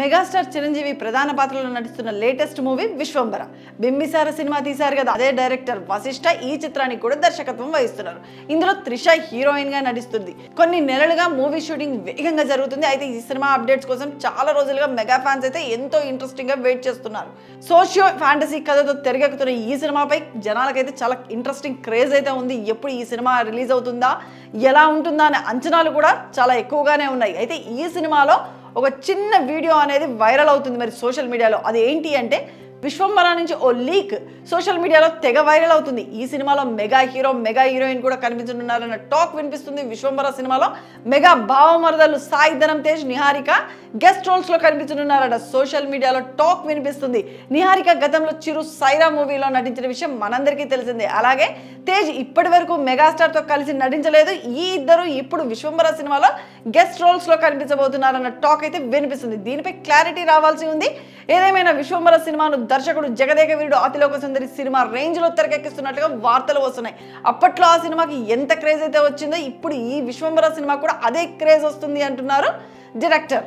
Megastar Chiranjeevi ప్రధాన పాత్రలో నటిస్తున్న latest movie Vishwambhara Bimbisara cinema తీశారు కదా అదే డైరెక్టర్ వశిష్ఠ ఈ చిత్రానికి కూడా దర్శకత్వం వహిస్తున్నారు. ఇందులో త్రిష హీరోయిన్గా నటిస్తుంది. కొన్ని నెలలుగా మూవీ షూటింగ్ వేగంగా జరుగుతుంది. అయితే ఈ సినిమా అప్డేట్స్ కోసం చాలా రోజులుగా మెగా ఫ్యాన్స్ అయితే ఎంతో ఇంట్రెస్టింగ్గా వెయిట్ చేస్తున్నారు. సోషియో ఫ్యాంటసీ కథతో తెరకెక్కుతున్న ఈ సినిమాపై జనాలకైతే చాలా ఇంట్రెస్టింగ్ క్రేజ్ అయితే ఉంది. ఎప్పుడు ఈ సినిమా రిలీజ్ అవుతుందా ఎలా ఉంటుందా అనే అంచనాలు కూడా చాలా ఎక్కువగానే ఉన్నాయి. అయితే ఈ సినిమాలో ఒక చిన్న వీడియో అనేది వైరల్ అవుతుంది మరి సోషల్ మీడియాలో. అది ఏంటి అంటే విశ్వంబర నుంచి ఓ లీక్ సోషల్ మీడియాలో తెగ వైరల్ అవుతుంది. ఈ సినిమాలో మెగా హీరో మెగా హీరోయిన్ కూడా కనిపించనున్నారన్న టాక్ వినిపిస్తుంది విశ్వంబర సినిమాలో. మెగా భావమరదలు సాయి ధనం తేజ్ నిహారిక గెస్ట్ రోల్స్లో కనిపించనున్నారట. సోషల్ మీడియాలో టాక్ వినిపిస్తుంది. నిహారిక గతంలో చిరు సైరా మూవీలో నటించిన విషయం మనందరికీ తెలిసిందే. అలాగే తేజ్ ఇప్పటి వరకు మెగాస్టార్తో కలిసి నటించలేదు. ఈ ఇద్దరు ఇప్పుడు విశ్వంబర సినిమాలో గెస్ట్ రోల్స్లో కనిపించబోతున్నారన్న టాక్ అయితే వినిపిస్తుంది. దీనిపై క్లారిటీ రావాల్సి ఉంది. ఏదేమైనా విశ్వంబర సినిమాను దర్శకుడు జగదేక వీరుడు అతిలోక సుందరి సినిమా రేంజ్లో తెరకెక్కిస్తున్నట్లుగా వార్తలు వస్తున్నాయి. అప్పట్లో ఆ సినిమాకి ఎంత క్రేజ్ అయితే వచ్చిందో ఇప్పుడు ఈ విశ్వంబర సినిమా కూడా అదే క్రేజ్ వస్తుంది అంటున్నారు డైరెక్టర్.